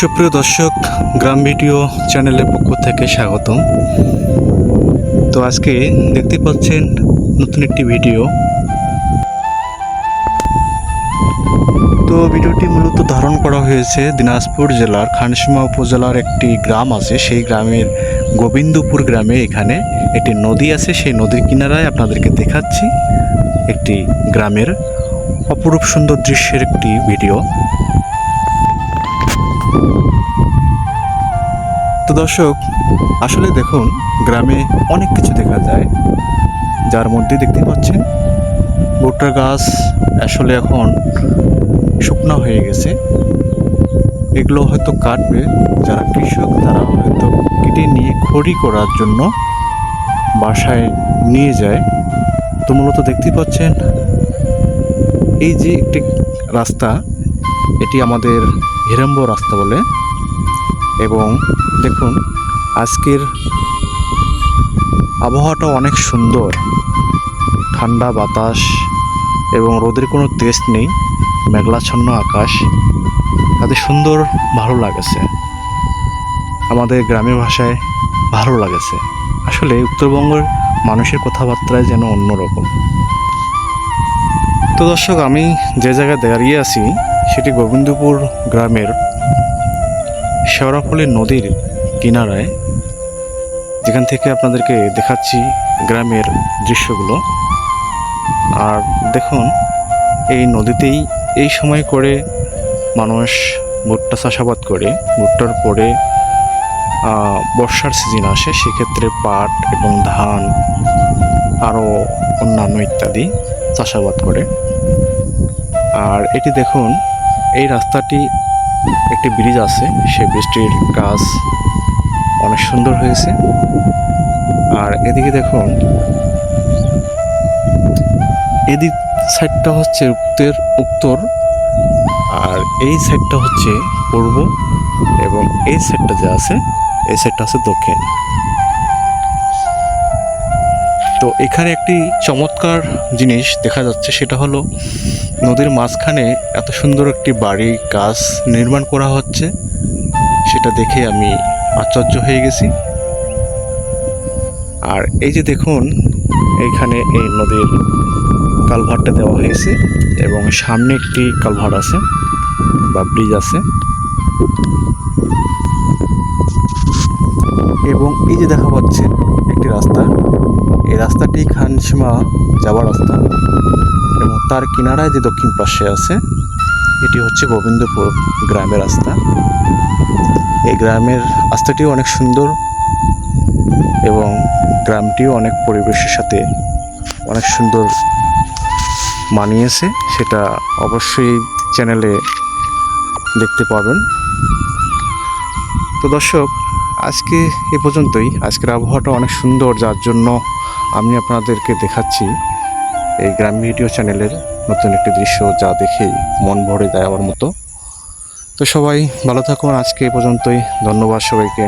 সুপ্রিয় দর্শক, গ্রাম ভিডিও চ্যানেলের পক্ষ থেকে স্বাগতম। তো আজকে দেখতে পাচ্ছেন নতুন একটি ভিডিও। তো ভিডিওটি মূলত ধারণ করা হয়েছে দিনাজপুর জেলার খানসীমা উপজেলার একটি গ্রাম আছে। সেই গ্রামের গোবিন্দপুর গ্রামে এখানে একটি নদী আছে। সেই নদীর কিনারায় আপনাদেরকে দেখাচ্ছি একটি গ্রামের অপরূপ সুন্দর দৃশ্যের একটি ভিডিও। তো দর্শক, আসলে দেখুন, গ্রামে অনেক কিছু দেখা যায়। যার মধ্যে দেখতে পাচ্ছেন, ভুট্টার গাছ আসলে এখন শুকনো হয়ে গেছে। এগুলো হয়তো কাটবে, যারা কৃষক, তারা হয়তো কেটে নিয়ে খড়ি করার জন্য বাসায় নিয়ে যায়। তো মূলত দেখতে পাচ্ছেন, এই যে একটি রাস্তা, এটি আমাদের হিরম্ব রাস্তা বলে এবং দেখুন, আজকের আবহাওয়াটা অনেক সুন্দর। ঠান্ডা বাতাস এবং রোদের কোনো তেজ নেই, মেঘলাচ্ছন্ন আকাশ। তাতে সুন্দর ভালো লাগেছে। আমাদের গ্রামের ভাষায় ভালো লাগেছে। আসলে উত্তরবঙ্গের মানুষের কথাবার্তায় যেন অন্যরকম। তো দর্শক, আমি যে জায়গায় দাঁড়িয়ে আছি, সেটি গোবিন্দপুর গ্রামের শেওড়াফুলি নদীর কিনারায় যেখান থেকে আপনাদেরকে দেখাচ্ছি গ্রামের দৃশ্যগুলো। আর দেখুন, এই নদীতেই এই সময় করে মানুষ ভুট্টা চাষাবাদ করে। ভুট্টার পরে বর্ষার সিজন আসে, সেক্ষেত্রে পাট এবং ধান, আরও অন্যান্য ইত্যাদি চাষাবাদ করে। আর এটি দেখুন, এই রাস্তাটি একটি ব্রিজ আছে, সেই ব্রিজটির কাজ অনেক সুন্দর হয়েছে। আর এদিকে দেখুন, এদিক সাইডটা হচ্ছে উত্তর উত্তর, আর এই সাইডটা হচ্ছে পূর্ব এবং এই সাইডটা যে আছে, এই সাইডটা আছে দক্ষিণ। তো এখানে একটি চমৎকার জিনিস দেখা যাচ্ছে, সেটা হলো নদীর মাঝখানে এত সুন্দর একটি বাড়ি, গাছ নির্মাণ করা হচ্ছে। সেটা দেখে আমি আশ্চর্য হয়ে গেছি। আর এই যে দেখুন, এইখানে এই নদীর কালভারটা দেওয়া হয়েছে এবং সামনে একটি কালভার আছে বা ব্রিজ আছে। এবং এই যে দেখা পাচ্ছে একটি রাস্তা। এই রাস্তাটি খানসীমা যাওয়ার রাস্তা এবং তার কিনারায় যে দক্ষিণ পাশে আছে, এটি হচ্ছে গোবিন্দপুর গ্রামের রাস্তা। এই গ্রামের রাস্তাটিও অনেক সুন্দর এবং গ্রামটিও অনেক পরিবেশের সাথে অনেক সুন্দর মানিয়েছে, সেটা অবশ্যই চ্যানেলে দেখতে পাবেন। তো দর্শক আজকে এ পর্যন্তই। আজকের আবহাওয়াটা অনেক সুন্দর, যার জন্য আমি আপনাদেরকে দেখাচ্ছি এই গ্রাম ভিডিও চ্যানেলের নতুন একটি দৃশ্য যা দেখেই মন ভরে দেওয়ার মতো। তো সবাই ভালো থাকুন, আজকে এ পর্যন্তই। ধন্যবাদ সবাইকে।